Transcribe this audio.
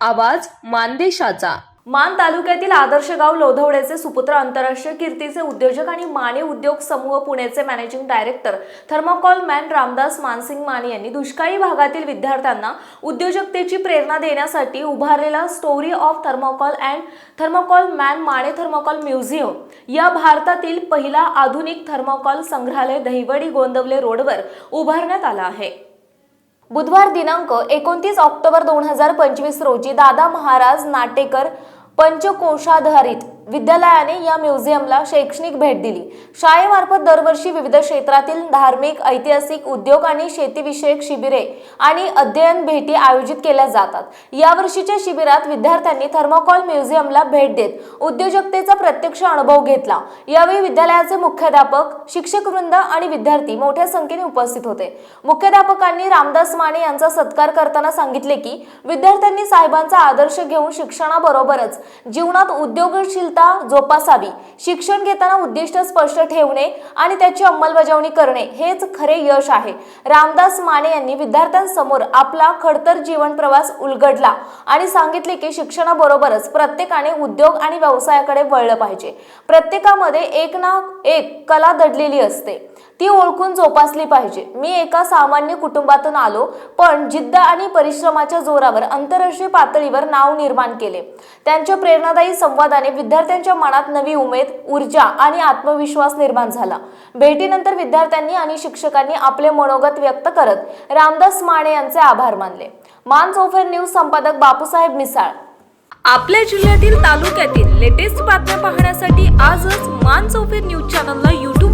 आवाज मानदेशाचा. मान तालुक्यातील आदर्श गाव लोधवड्याचे सुपुत्र आंतरराष्ट्रीय कीर्तीचे उद्योजक आणि माने उद्योग समूह पुण्याचे managing director thermocol man Ramdas Mansing Mane यांनी दुष्काळी भागातील विद्यार्थ्यांना उद्योजकतेची प्रेरणा देण्यासाठी उभारलेला story of thermocol and thermocol man Mane thermocol museum या भारतातील पहिला आधुनिक थर्माकॉल संग्रहालय दहिवडी गोंदवले रोडवर उभारण्यात आला आहे. बुधवार दिनांक एकोणतीस ऑक्टोबर दोन हजार पंचवीस रोजी दादा महाराज नाटेकर पंचकोशाधारित विद्यालयाने या म्युझियमला शैक्षणिक भेट दिली. शाळेमार्फत दरवर्षी विविध क्षेत्रातील धार्मिक ऐतिहासिक उद्योग आणि शेतीविषयक शिबिरे आणि अध्ययन भेटी आयोजित केल्या जातात. यावर्षीच्या शिबिरात विद्यार्थ्यांनी थर्माकॉल म्युझियमला भेट देत उद्योजकतेचा प्रत्यक्ष अनुभव घेतला. यावेळी विद्यालयाचे मुख्याध्यापक शिक्षक वृंद आणि विद्यार्थी मोठ्या संख्येने उपस्थित होते. मुख्याध्यापकांनी रामदास माने यांचा सत्कार करताना सांगितले की विद्यार्थ्यांनी साहेबांचा आदर्श घेऊन शिक्षणाबरोबरच जीवनात उद्योगशील क्षमता जोपासावी शिक्षण घेताना उद्दिष्ट स्पष्ट ठेवणे आणि त्याची अंमलबजावणी करणे हेच खरे यश आहे. रामदास माने यांनी विद्यार्थ्यांसमोर आपला खडतर जीवन प्रवास उलगडला आणि सांगितले की शिक्षणाबरोबरच प्रत्येकाने उद्योग आणि व्यवसायाकडे वळलं पाहिजे. प्रत्येकामध्ये एक ना एक कला दडलेली असते. ती ओळखून जोपासली पाहिजे. मी एका सामान्य कुटुंबातून आलो पण जिद्द आणि परिश्रमाच्या जोरावर आंतरराष्ट्रीय पातळीवर नाव निर्माण केले. त्यांच्या प्रेरणादायी संवादाने विद्यार्थ्यांच्या मनात नवी उमेद ऊर्जा आणि आत्मविश्वास निर्माण झाला. भेटीनंतर विद्यार्थ्यांनी आणि शिक्षकांनी आपले मनोगत व्यक्त करत रामदास माने यांचे आभार मानले. मान चौफेर न्यूज संपादक बापूसाहेब मिसाळ. आपल्या जिल्ह्यातील तालुक्यातील लेटेस्ट बातम्या पाहण्यासाठी आजच मान चौफेर न्यूज चॅनल